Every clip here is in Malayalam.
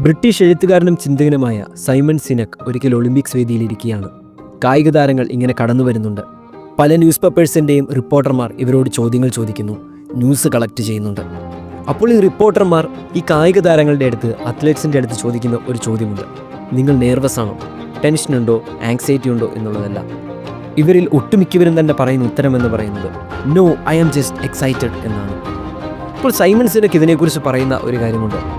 ബ്രിട്ടീഷ് എഴുത്തുകാരനും ചിന്തകനുമായ സൈമൺ സിനക് ഒരിക്കൽ ഒളിമ്പിക്സ് വേദിയിലിരിക്കുകയാണ്. കായിക താരങ്ങൾ ഇങ്ങനെ കടന്നു വരുന്നുണ്ട്. പല ന്യൂസ് പേപ്പേഴ്സിന്റെയും റിപ്പോർട്ടർമാർ ഇവരോട് ചോദ്യങ്ങൾ ചോദിക്കുന്നു ന്യൂസ് കളക്ട് ചെയ്യുന്നുണ്ട്. അപ്പോൾ ഈ റിപ്പോർട്ടർമാർ ഈ കായിക താരങ്ങളുടെ അടുത്ത് അത്ലറ്റ്സിന്റെ അടുത്ത് ചോദിക്കുന്ന ഒരു ചോദ്യമുണ്ട്. നിങ്ങൾ നെർവസ് ആണോ? ടെൻഷൻ ഉണ്ടോ? ആങ്സൈറ്റി ഉണ്ടോ? എന്നുള്ളതല്ല. ഇവരിൽ ഒട്ടുമിക്കവരും തന്നെ പറയുന്ന ഉത്തരം എന്ന് പറയുന്നത് no I am just excited എന്നാണ്. ഇപ്പോൾ സൈമൺ സിനക്ക് ഇതിനെക്കുറിച്ച് പറയുന്ന ഒരു കാര്യമുണ്ട്.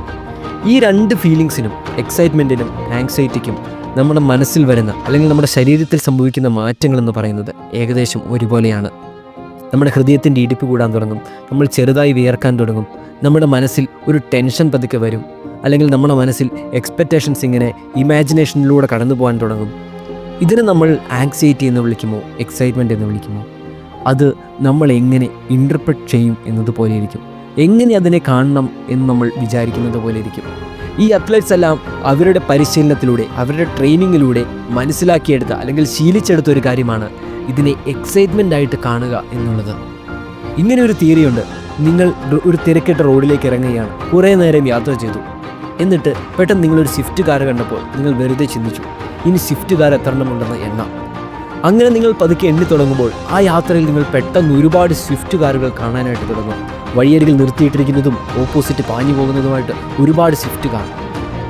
ഈ രണ്ട് ഫീലിങ്സിനും എക്സൈറ്റ്മെന്റിനും ആങ്സൈറ്റിക്കും നമ്മുടെ മനസ്സിൽ വരുന്ന അല്ലെങ്കിൽ നമ്മുടെ ശരീരത്തിൽ സംഭവിക്കുന്ന മാറ്റങ്ങൾ എന്ന് പറയുന്നത് ഏകദേശം ഒരുപോലെയാണ്. നമ്മുടെ ഹൃദയത്തിന്റെ ഇടിപ്പ് കൂടാൻ തുടങ്ങും നമ്മൾ ചെറുതായി വിയർക്കാൻ തുടങ്ങും നമ്മുടെ മനസ്സിൽ ഒരു ടെൻഷൻ പതുക്കെ വരും അല്ലെങ്കിൽ നമ്മുടെ മനസ്സിൽ എക്സ്പെക്റ്റേഷൻസ് ഇങ്ങനെ ഇമാജിനേഷനിലൂടെ കടന്നു പോകാൻ തുടങ്ങും. ഇതിനെ നമ്മൾ ആങ്സൈറ്റി എന്ന് വിളിക്കുമോ എക്സൈറ്റ്മെന്റ് എന്ന് വിളിക്കുമോ? അത് നമ്മൾ എങ്ങനെ ഇന്റർപ്രറ്റ് ചെയ്യും എന്നതുപോലെ ഇരിക്കും എങ്ങനെ അതിനെ കാണണം എന്ന് നമ്മൾ വിചാരിക്കുന്നത് പോലെ ഇരിക്കും. ഈ അത്ലറ്റ്സ് എല്ലാം അവരുടെ പരിശീലനത്തിലൂടെ അവരുടെ ട്രെയിനിങ്ങിലൂടെ മനസ്സിലാക്കിയെടുത്ത അല്ലെങ്കിൽ ശീലിച്ചെടുത്ത ഒരു കാര്യമാണ് ഇതിനെ എക്സൈറ്റ്മെന്റ് ആയിട്ട് കാണുക എന്നുള്ളത്. ഇങ്ങനെ ഒരു തിയറിയുണ്ട് നിങ്ങൾ ഒരു തിരക്കിട്ട റോഡിലേക്ക് ഇറങ്ങുകയാണ്. കുറേ നേരം യാത്ര ചെയ്തു. എന്നിട്ട് പെട്ടെന്ന് നിങ്ങളൊരു സ്വിഫ്റ്റ് കാർ കണ്ടപ്പോൾ നിങ്ങൾ വെറുതെ ചിന്തിച്ചു. ഇനി സ്വിഫ്റ്റ് കാർ എത്ര എണ്ണാം. അങ്ങനെ നിങ്ങൾ പതുക്കെ എണ്ണി തുടങ്ങുമ്പോൾ ആ യാത്രയിൽ നിങ്ങൾ പെട്ടെന്ന് ഒരുപാട് സ്വിഫ്റ്റ് കാറുകൾ കാണാനായിട്ട് തുടങ്ങും. വഴിയരികിൽ നിർത്തിയിട്ടിരിക്കുന്നതും ഓപ്പോസിറ്റ് പാഞ്ഞു പോകുന്നതുമായിട്ട് ഒരുപാട് സ്വിഫ്റ്റ് കാർ.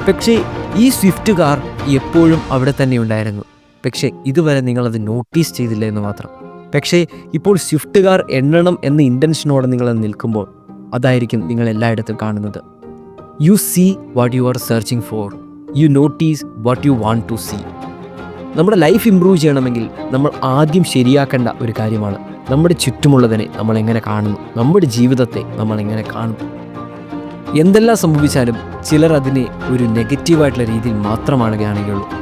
പക്ഷേ ഈ സ്വിഫ്റ്റ് കാർ എപ്പോഴും അവിടെ തന്നെ ഉണ്ടായിരുന്നു. പക്ഷേ ഇതുവരെ നിങ്ങളത് നോട്ടീസ് ചെയ്തില്ല എന്ന് മാത്രം. പക്ഷേ ഇപ്പോൾ സ്വിഫ്റ്റ് കാർ എണ്ണണം എന്ന ഇന്റൻഷനോടെ നിങ്ങളത് നിൽക്കുമ്പോൾ അതായിരിക്കും നിങ്ങൾ എല്ലായിടത്തും കാണുന്നത്. You see what you are searching for you notice what you want to see നമ്മുടെ ലൈഫ് ഇമ്പ്രൂവ് ചെയ്യണമെങ്കിൽ നമ്മൾ ആദ്യം ശരിയാക്കേണ്ട ഒരു കാര്യമാണ്. നമ്മുടെ ചുറ്റുമുള്ളതിനെ നമ്മൾ എങ്ങനെ കാണുന്നു? നമ്മുടെ ജീവിതത്തെ നമ്മൾ എങ്ങനെ കാണുന്നു? എന്തെല്ലാം സംഭവിച്ചാലും ചിലർ അതിനെ ഒരു നെഗറ്റീവായിട്ടുള്ള രീതിയിൽ മാത്രമാണ്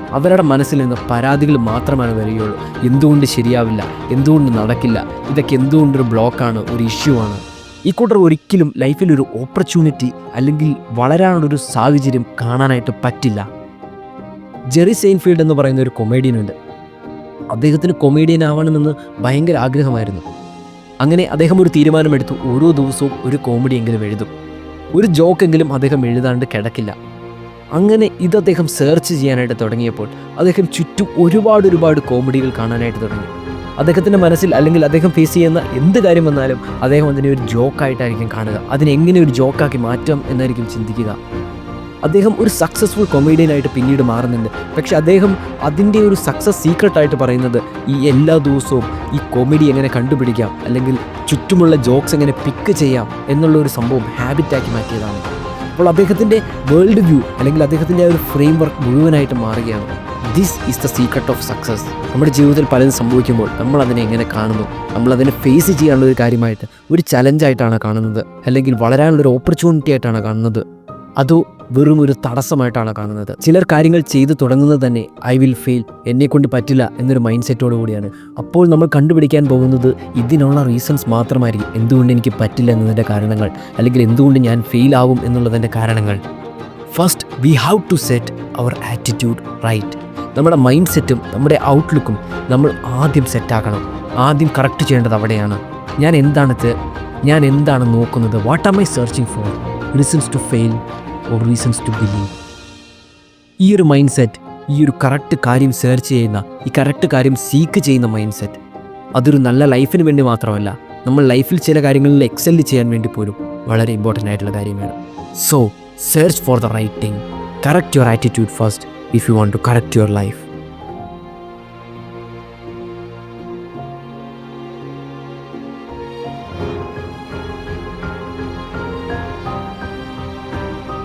അവരുടെ മനസ്സിൽ നിന്ന് പരാതികൾ മാത്രമാണ് വരികയുള്ളൂ. എന്തുകൊണ്ട് ശരിയാവില്ല? എന്തുകൊണ്ട് നടക്കില്ല? ഇതൊക്കെ എന്തുകൊണ്ടൊരു ബ്ലോക്കാണ് ഒരു ഇഷ്യൂ ആണ്. ഈ കൂട്ടർ ഒരിക്കലും ലൈഫിൽ ഒരു ഓപ്പർച്യൂണിറ്റി അല്ലെങ്കിൽ വളരാനുള്ളൊരു സാഹചര്യം കാണാനായിട്ട് പറ്റില്ല. ജെറി സെയിൻഫീൽഡ് എന്ന് പറയുന്ന ഒരു കൊമേഡിയൻ ഉണ്ട് അദ്ദേഹത്തിന് കൊമേഡിയൻ ആവണമെന്ന് ഭയങ്കര ആഗ്രഹമായിരുന്നു. അങ്ങനെ അദ്ദേഹം ഒരു തീരുമാനമെടുത്തു. ഓരോ ദിവസവും ഒരു കോമഡി എങ്കിലും എഴുതും. ഒരു ജോക്കെങ്കിലും അദ്ദേഹം എഴുതാണ്ട് കിടക്കില്ല. അങ്ങനെ ഇത് അദ്ദേഹം സെർച്ച് ചെയ്യാനായിട്ട് തുടങ്ങിയപ്പോൾ അദ്ദേഹം ചുറ്റും ഒരുപാട് ഒരുപാട് കോമഡികൾ കാണാനായിട്ട് തുടങ്ങി. അദ്ദേഹത്തിന്റെ മനസ്സിൽ അല്ലെങ്കിൽ അദ്ദേഹം ഫേസ് ചെയ്യുന്ന എന്ത് കാര്യം വന്നാലും അദ്ദേഹം അതിനെ ഒരു ജോക്കായിട്ടായിരിക്കും കാണുക. അതിനെങ്ങനെ ഒരു ജോക്കാക്കി മാറ്റാം എന്നായിരിക്കും ചിന്തിക്കുക. അദ്ദേഹം ഒരു സക്സസ്ഫുൾ കൊമേഡിയനായിട്ട് പിന്നീട് മാറുന്നുണ്ട്. പക്ഷെ അദ്ദേഹം അതിന്റെ ഒരു സക്സസ് സീക്രട്ടായിട്ട് പറയുന്നത് ഈ എല്ലാ ദിവസവും ഈ കോമഡി എങ്ങനെ കണ്ടുപിടിക്കാം അല്ലെങ്കിൽ ചുറ്റുമുള്ള ജോക്സ് എങ്ങനെ പിക്ക് ചെയ്യാം എന്നുള്ള ഒരു സംഭവം ഹാബിറ്റാക്കി മാറ്റിയതാണ്. അപ്പോൾ അദ്ദേഹത്തിന്റെ വേൾഡ് വ്യൂ അല്ലെങ്കിൽ അദ്ദേഹത്തിന്റെ ഒരു ഫ്രെയിം വർക്ക് മുഴുവനായിട്ട് മാറുകയാണ്. This is the secret of success നമ്മുടെ ജീവിതത്തിൽ പലതും സംഭവിക്കുമ്പോൾ നമ്മൾ അതിനെ എങ്ങനെ കാണുന്നു? നമ്മൾ അതിനെ ഫേസ് ചെയ്യാനുള്ള ഒരു കാര്യമായിട്ട് ഒരു ചലഞ്ചായിട്ടാണ് കാണുന്നത്. അല്ലെങ്കിൽ വളരാനുള്ള ഒരു ഓപ്പർച്യൂണിറ്റി ആയിട്ടാണ് കാണുന്നത്. അതോ വെറും ഒരു തടസ്സമായിട്ടാണ് കാണുന്നത്. ചിലർ കാര്യങ്ങൾ ചെയ്തു തുടങ്ങുന്നത് തന്നെ ഐ വിൽ ഫെയിൽ എന്നെ കൊണ്ട് പറ്റില്ല എന്നൊരു മൈൻഡ് സെറ്റോടു കൂടിയാണ്. അപ്പോൾ നമ്മൾ കണ്ടുപിടിക്കാൻ പോകുന്നത് ഇതിനുള്ള റീസൺസ് മാത്രമായിരിക്കും. എന്തുകൊണ്ട് എനിക്ക് പറ്റില്ല എന്നതിന്റെ കാരണങ്ങൾ അല്ലെങ്കിൽ എന്തുകൊണ്ട് ഞാൻ ഫെയിൽ ആവും എന്നുള്ളതിന്റെ കാരണങ്ങൾ. First we have to set our attitude right നമ്മുടെ മൈൻഡ് സെറ്റും നമ്മുടെ ഔട്ട്ലുക്കും നമ്മൾ ആദ്യം സെറ്റാക്കണം ആദ്യം കറക്റ്റ് ചെയ്യേണ്ടത് അവിടെയാണ്. ഞാൻ എന്താണ് ഞാൻ എന്താണ് നോക്കുന്നത്? What are my searching for reasons to fail or reasons to believe ഈ ഒരു മൈൻഡ് സെറ്റ് ഈ ഒരു കറക്റ്റ് കാര്യം സെർച്ച് ചെയ്യുന്ന ഈ കറക്റ്റ് കാര്യം സീക്ക് ചെയ്യുന്ന മൈൻഡ് സെറ്റ് അതൊരു നല്ല ലൈഫിന് വേണ്ടി മാത്രമല്ല നമ്മൾ ലൈഫിൽ ചില കാര്യങ്ങളിൽ എക്സെൽ ചെയ്യാൻ വേണ്ടി പോലും വളരെ ഇമ്പോർട്ടന്റ് ആയിട്ടുള്ള കാര്യമാണ്. So search for the right thing correct your attitude first if you want to correct your life